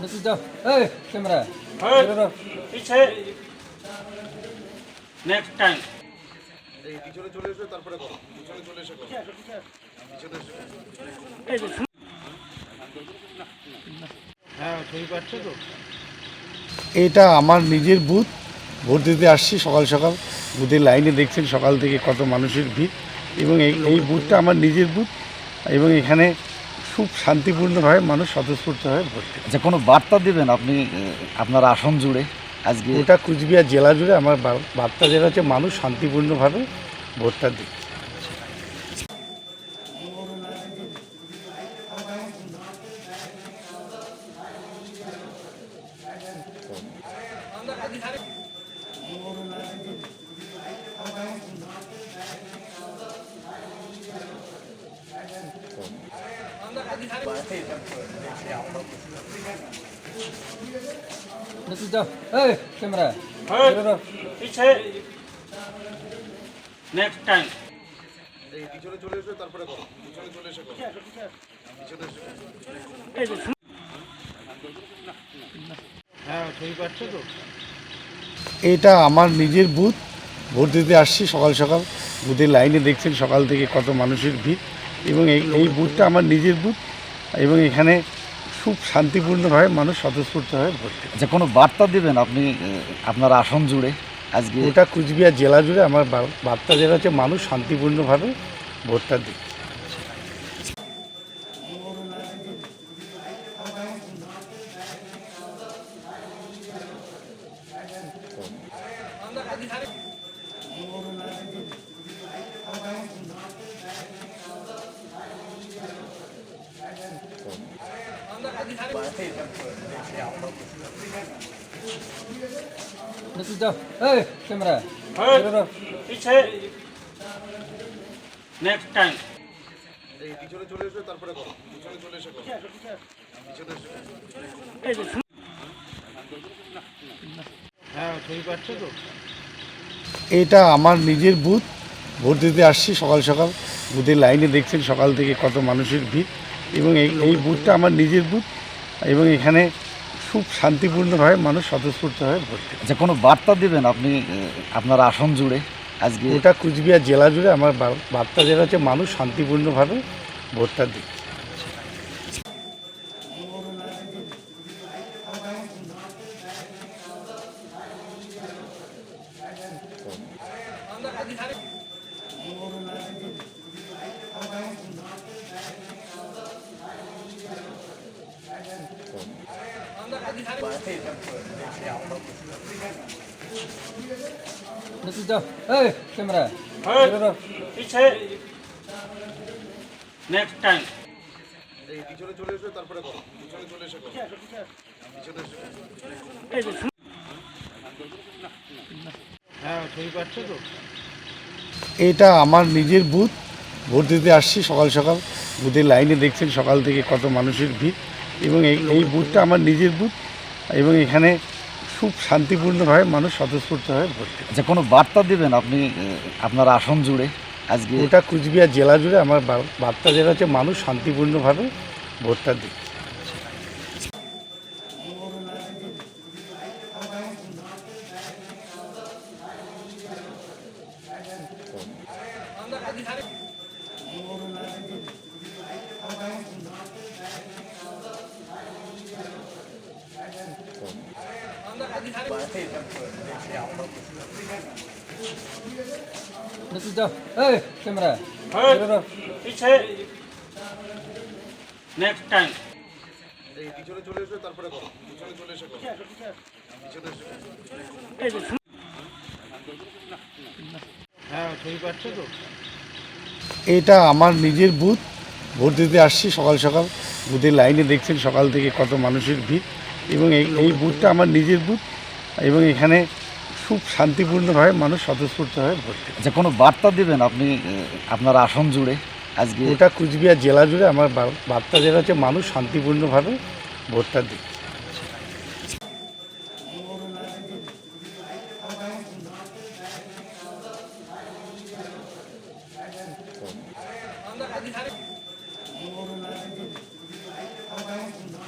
নিচে যাও এই ক্যামেরা। বেরো, বেরো। পিছে নেক্সট টাইম পিছনে চলে এসো তারপরে করো পিছনে চলে এসে পিছনে এসো। হ্যাঁ ছবি পাচ্ছ তো এটা আমার নিজের বুথ ভোট দিতে আসছি সকাল সকাল বুথের লাইনে দেখছেন সকাল থেকে কত মানুষের ভিড় এবং এই এই বুথটা আমার নিজের বুথ এবং এখানে খুব শান্তিপূর্ণভাবে মানুষ স্বতঃস্ফূর্তভাবে ভোট ভর্তি যে কোনো বার্তা দেবেন আপনি আপনার আসন জুড়ে আজকে? ওটা কুচবিহার জেলা জুড়ে আমার বার্তা যেটা হচ্ছে মানুষ শান্তিপূর্ণভাবে ভোটটা দিক এটা আমার নিজের বুথ। ভোট দিতে আসছি সকাল সকাল। বুথের লাইনে দেখছেন সকাল থেকে কত মানুষের ভিড়। এবং এই বুথটা আমার নিজের বুথ। এবং এখানে খুব শান্তিপূর্ণভাবে মানুষ স্বতঃস্ফূর্তভাবে ভোট দেয় যে কোনো বার্তা দেবেন আপনি আপনার আসন জুড়ে আজকে? গোটা কুচবিহার জেলা জুড়ে আমার বার্তা যেটা হচ্ছে মানুষ শান্তিপূর্ণভাবে ভোটটা দিক। যাও এই ক্যামেরা। নেক্সট টাইম পিছনে চলে এসো তারপরে পিছনে চলে এসে এটা আমার নিজের বুথ। ভোট দিতে আসছি সকাল সকাল। বুথের লাইনে দেখছেন সকাল থেকে কত মানুষের ভিড়। এবং এই এই বুথটা আমার নিজের বুথ এবং এখানে খুব শান্তিপূর্ণভাবে মানুষ স্বতঃস্ফূর্তভাবে ভোট যে কোনো বার্তা দেবেন আপনি আপনার আসন জুড়ে আজকে? ওটা কুচবিহার জেলা জুড়ে আমার বার্তা যেটা হচ্ছে মানুষ শান্তিপূর্ণভাবে ভোটটা দিক পিছে নেক্সট টাইম এই পিছনে চলে এসো তারপরে করো পিছনে চলে এসে করো পিছনে এসো। এটা আমার নিজের বুথ। ভোট দিতে আসছি সকাল সকাল। বুথের লাইনে দেখছেন সকাল থেকে কত মানুষের ভিড়। এবং এই বুথটা আমার নিজের বুথ। এবং এখানে খুব শান্তিপূর্ণভাবে মানুষ স্বতঃস্ফূর্তভাবে ভোট দেয়। যে কোনো বার্তা দেবেন আপনি আপনার আসন জুড়ে আজকে? গোটা কুচবিহার জেলা জুড়ে আমার বার্তা যেটা হচ্ছে মানুষ শান্তিপূর্ণভাবে ভোটটা দিক। এটা আমার নিজের বুথ ভোট দিতে আসছি সকাল সকাল। বুথের লাইনে দেখছেন সকাল থেকে কত মানুষের ভিড়। এবং এই এই বুথটা আমার নিজের বুথ এবং এখানে খুব শান্তিপূর্ণভাবে মানুষ স্বতঃস্ফূর্তভাবে ভোট দেয় যে কোনো বার্তা দেবেন আপনি আপনার আসন জুড়ে আজকে? গোটা কুচবিহার জেলা জুড়ে আমার বার্তা যেটা হচ্ছে মানুষ শান্তিপূর্ণভাবে ভোটটা দিক